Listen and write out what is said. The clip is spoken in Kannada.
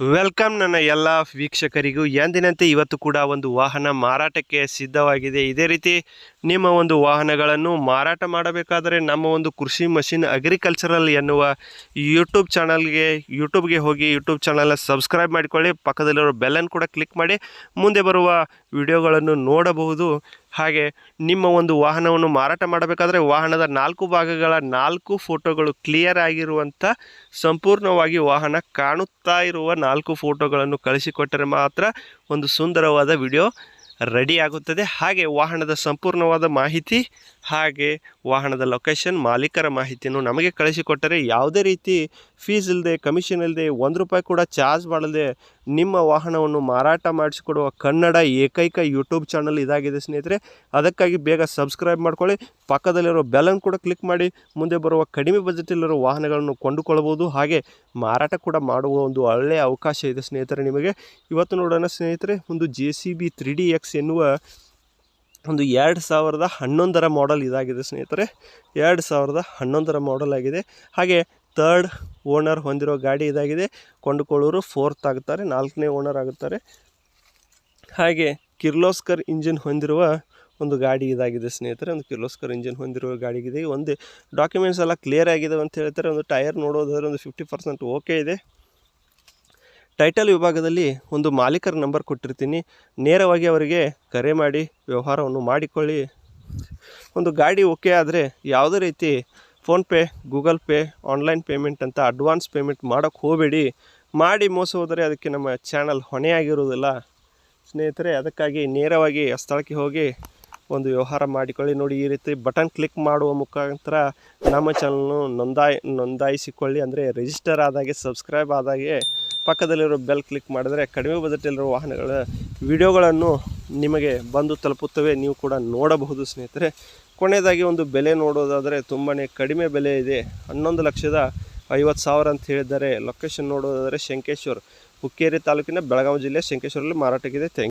ವೆಲ್ಕಮ್ ನನ್ನ ಎಲ್ಲ ವೀಕ್ಷಕರಿಗೂ. ಎಂದಿನಂತೆ ಇವತ್ತು ಕೂಡ ಒಂದು ವಾಹನ ಮಾರಾಟಕ್ಕೆ ಸಿದ್ಧವಾಗಿದೆ. ಇದೇ ರೀತಿ ನಿಮ್ಮ ಒಂದು ವಾಹನಗಳನ್ನು ಮಾರಾಟ ಮಾಡಬೇಕಾದರೆ ನಮ್ಮ ಒಂದು ಕೃಷಿ ಮಷಿನ್ ಅಗ್ರಿಕಲ್ಚರಲ್ ಎನ್ನುವ ಯೂಟ್ಯೂಬ್ ಚಾನಲ್ಗೆ, ಯೂಟ್ಯೂಬ್ಗೆ ಹೋಗಿ ಯೂಟ್ಯೂಬ್ ಚಾನಲ್ನ ಸಬ್ಸ್ಕ್ರೈಬ್ ಮಾಡಿಕೊಳ್ಳಿ. ಪಕ್ಕದಲ್ಲಿರೋ ಬೆಲ್ಲನ್ನು ಕೂಡ ಕ್ಲಿಕ್ ಮಾಡಿ. ಮುಂದೆ ಬರುವ ವಿಡಿಯೋಗಳನ್ನು ನೋಡಬಹುದು. ಹಾಗೆ ನಿಮ್ಮ ಒಂದು ವಾಹನವನ್ನು ಮಾರಾಟ ಮಾಡಬೇಕಾದ್ರೆ ವಾಹನದ ನಾಲ್ಕು ಭಾಗಗಳ ನಾಲ್ಕು ಫೋಟೋಗಳು ಕ್ಲಿಯರ್ ಆಗಿರುವಂಥ ಸಂಪೂರ್ಣವಾಗಿ ವಾಹನ ಕಾಣುತ್ತಾ ಇರುವ ನಾಲ್ಕು ಫೋಟೋಗಳನ್ನು ಕಳಿಸಿಕೊಟ್ಟರೆ ಮಾತ್ರ ಒಂದು ಸುಂದರವಾದ ವಿಡಿಯೋ ರೆಡಿ ಆಗುತ್ತದೆ. ಹಾಗೆ ವಾಹನದ ಸಂಪೂರ್ಣವಾದ ಮಾಹಿತಿ ಹಾಗೆ ವಾಹನದ ಲೊಕೇಶನ್ ಮಾಲೀಕರ ಮಾಹಿತಿಯನ್ನು ನಮಗೆ ಕಳಿಸಿಕೊಟ್ಟರೆ ಯಾವುದೇ ರೀತಿ ಫೀಸ್ ಇಲ್ಲದೆ ಕಮಿಷನ್ ಇಲ್ಲದೆ ಒಂದು ರೂಪಾಯಿ ಕೂಡ ಚಾರ್ಜ್ ಮಾಡದೆ ನಿಮ್ಮ ವಾಹನವನ್ನು ಮಾರಾಟ ಮಾಡಿಸಿಕೊಡುವ ಕನ್ನಡ ಏಕೈಕ ಯೂಟ್ಯೂಬ್ ಚಾನಲ್ ಇದಾಗಿದೆ ಸ್ನೇಹಿತರೆ. ಅದಕ್ಕಾಗಿ ಬೇಗ ಸಬ್ಸ್ಕ್ರೈಬ್ ಮಾಡ್ಕೊಳ್ಳಿ. ಪಕ್ಕದಲ್ಲಿರೋ ಬೆಲನ್ನು ಕೂಡ ಕ್ಲಿಕ್ ಮಾಡಿ. ಮುಂದೆ ಬರುವ ಕಡಿಮೆ ಬಜೆಟಲ್ಲಿರೋ ವಾಹನಗಳನ್ನು ಕೊಂಡುಕೊಳ್ಳಬಹುದು. ಹಾಗೆ ಮಾರಾಟ ಕೂಡ ಮಾಡುವ ಒಂದು ಒಳ್ಳೆಯ ಅವಕಾಶ ಇದೆ ಸ್ನೇಹಿತರೆ ನಿಮಗೆ. ಇವತ್ತು ನೋಡೋಣ ಸ್ನೇಹಿತರೆ, ಒಂದು ಜೆ ಸಿ ಬಿ ಎನ್ನುವ ಒಂದು ಎರಡು ಸಾವಿರದ ಹನ್ನೊಂದರ ಮಾಡೆಲ್ ಇದಾಗಿದೆ ಸ್ನೇಹಿತರೆ. ಎರಡು ಸಾವಿರದ ಹನ್ನೊಂದರ ಮಾಡೆಲ್ ಆಗಿದೆ. ಹಾಗೆ ತರ್ಡ್ ಓನರ್ ಹೊಂದಿರೋ ಗಾಡಿ ಇದಾಗಿದೆ. ಕೊಂಡುಕೊಳ್ಳೋರು ಫೋರ್ತ್ ಆಗ್ತಾರೆ, ನಾಲ್ಕನೇ ಓನರ್ ಆಗುತ್ತಾರೆ. ಹಾಗೆ ಕಿರ್ಲೋಸ್ಕರ್ ಇಂಜಿನ್ ಹೊಂದಿರುವ ಒಂದು ಗಾಡಿ ಇದಾಗಿದೆ ಸ್ನೇಹಿತರೆ. ಒಂದು ಕಿರ್ಲೋಸ್ಕರ್ ಇಂಜಿನ್ ಹೊಂದಿರುವ ಗಾಡಿಗಿದೆ ಒಂದು ಡಾಕ್ಯುಮೆಂಟ್ಸ್ ಎಲ್ಲ ಕ್ಲಿಯರ್ ಆಗಿದೆ ಅಂತ ಹೇಳ್ತಾರೆ. ಒಂದು ಟೈರ್ ನೋಡೋದಾದ್ರೆ ಒಂದು ಫಿಫ್ಟಿ ಪರ್ಸೆಂಟ್ ಓಕೆ ಇದೆ. ಟೈಟಲ್ ವಿಭಾಗದಲ್ಲಿ ಒಂದು ಮಾಲೀಕರ ನಂಬರ್ ಕೊಟ್ಟಿರ್ತೀನಿ. ನೇರವಾಗಿ ಅವರಿಗೆ ಕರೆ ಮಾಡಿ, ವ್ಯವಹಾರವನ್ನು ಮಾಡಿಕೊಳ್ಳಿ. ಒಂದು ಗಾಡಿ ಓಕೆ ಆದರೆ ಯಾವುದೇ ರೀತಿ PhonePe Google Pay, online payment ಅಂತ ಅಡ್ವಾನ್ಸ್ ಪೇಮೆಂಟ್ ಮಾಡೋಕ್ಕೆ ಹೋಗಬೇಡಿ. ಮಾಡಿ ಮೋಸ ಹೋದರೆ ಅದಕ್ಕೆ ನಮ್ಮ ಚಾನಲ್ ಹೊಣೆಯಾಗಿರುವುದಿಲ್ಲ. ಸ್ನೇಹಿತರೆ, ಅದಕ್ಕಾಗಿ ನೇರವಾಗಿ ಸ್ಥಳಕ್ಕೆ ಹೋಗಿ ಒಂದು ವ್ಯವಹಾರ ಮಾಡಿಕೊಳ್ಳಿ. ನೋಡಿ, ಈ ರೀತಿ ಬಟನ್ ಕ್ಲಿಕ್ ಮಾಡುವ ಮುಖಾಂತರ ನಮ್ಮ ಚಾನಲ್ನು ನೋಂದಾಯಿ, ನೋಂದಾಯಿಸಿಕೊಳ್ಳಿ. ಅಂದರೆ ರಿಜಿಸ್ಟರ್ ಆದಾಗೆ, ಸಬ್ಸ್ಕ್ರೈಬ್ ಆದಾಗೆ ಪಕ್ಕದಲ್ಲಿರೋ ಬೆಲ್ ಕ್ಲಿಕ್ ಮಾಡಿದರೆ ಕಡಿಮೆ ಬಜೆಟಲ್ಲಿರೋ ವಾಹನಗಳ ವಿಡಿಯೋಗಳನ್ನು ನಿಮಗೆ ಬಂದು ತಲುಪುತ್ತವೆ. ನೀವು ಕೂಡ ನೋಡಬಹುದು ಸ್ನೇಹಿತರೆ. ಕೊನೆಯದಾಗಿ ಒಂದು ಬೆಲೆ ನೋಡೋದಾದರೆ ತುಂಬಾ ಕಡಿಮೆ ಬೆಲೆ ಇದೆ. ಹನ್ನೊಂದು ಲಕ್ಷದ ಐವತ್ತು ಸಾವಿರ ಅಂತ ಹೇಳಿದ್ದಾರೆ. ಲೊಕೇಶನ್ ನೋಡೋದಾದರೆ ಶಂಕೇಶ್ವರ್, ಹುಕ್ಕೇರಿ ತಾಲೂಕಿನ ಬೆಳಗಾವಿ ಜಿಲ್ಲೆ ಶಂಕೇಶ್ವರಲ್ಲಿ ಮಾರಾಟಕ್ಕಿದೆ. ಥ್ಯಾಂಕ್